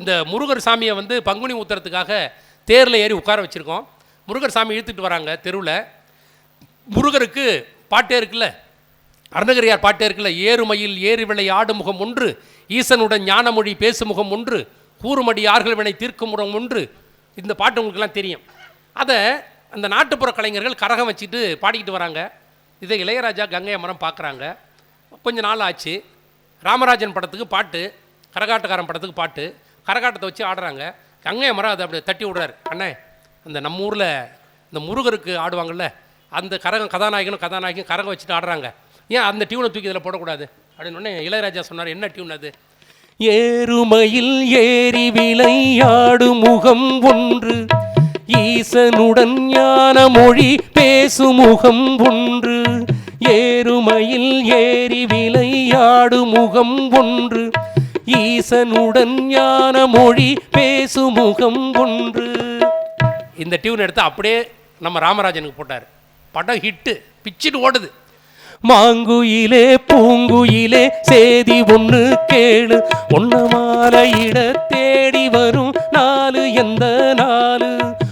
இந்த முருகர் சாமியை வந்து பங்குனி ஊத்துறதுக்காக தேரில் ஏறி உட்கார வச்சுருக்கோம். முருகர் சாமி இழுத்துட்டு வராங்க தெருவில். முருகருக்கு பாட்டே இருக்குல்ல? அருணகிரியார் பாட்டே இருக்குல்ல? ஏறுமையில் ஏறு விளை ஆடு முகம் ஒன்று ஈசனுடன் ஞானமொழி பேசு முகம் ஒன்று கூறுமடி ஆர்கள் வினை தீர்க்கும் முகம் ஒன்று. இந்த பாட்டு உங்களுக்கெல்லாம் தெரியும். அதை அந்த நாட்டுப்புற கலைஞர்கள் கரகம் வச்சுட்டு பாடிக்கிட்டு வராங்க. இதை இளையராஜா கங்கை அமரம் பார்க்குறாங்க கொஞ்ச நாள் ஆச்சு. ராமராஜன் படத்துக்கு பாட்டு கரகாட்டக்காரன் படத்துக்கு பாட்டு. கரகாட்டத்தை வச்சு ஆடுறாங்க. கங்கை மரம் அதை அப்படி தட்டி விடுறாரு. அண்ணே அந்த நம்ம ஊரில் இந்த முருகருக்கு ஆடுவாங்கள்ல அந்த கரகம் கதாநாயகனும் கதாநாயகியும் கரகம் வச்சுட்டு ஆடுறாங்க. ஏன் அந்த டியூனை தூக்கி இதில் போடக்கூடாது? அப்படின்னு உடனே இளையராஜா சொன்னார் என்ன டியூன் அது? ஏறுமையில் ஏறி விளையாடு முகம் ஒன்று ஈசனுடன் ஞான மொழி பேசு முகம் ஒன்று ஏறுமையில் ஏறி விளையாடு முகம் ஒன்று ஈசனுடன் ஞான மொழி பேசு முகம் ஒன்று இந்த டியூன் எடுத்து அப்படியே நம்ம ராமராஜனுக்கு போட்டார். படம் ஹிட்டு பிச்சுட்டு ஓடுது. மாங்குயிலே பூங்குயிலே சேதி ஒன்று கேளு. ஒன்ன மாலையிட தேடி வரும் நாலு எந்த நாலு.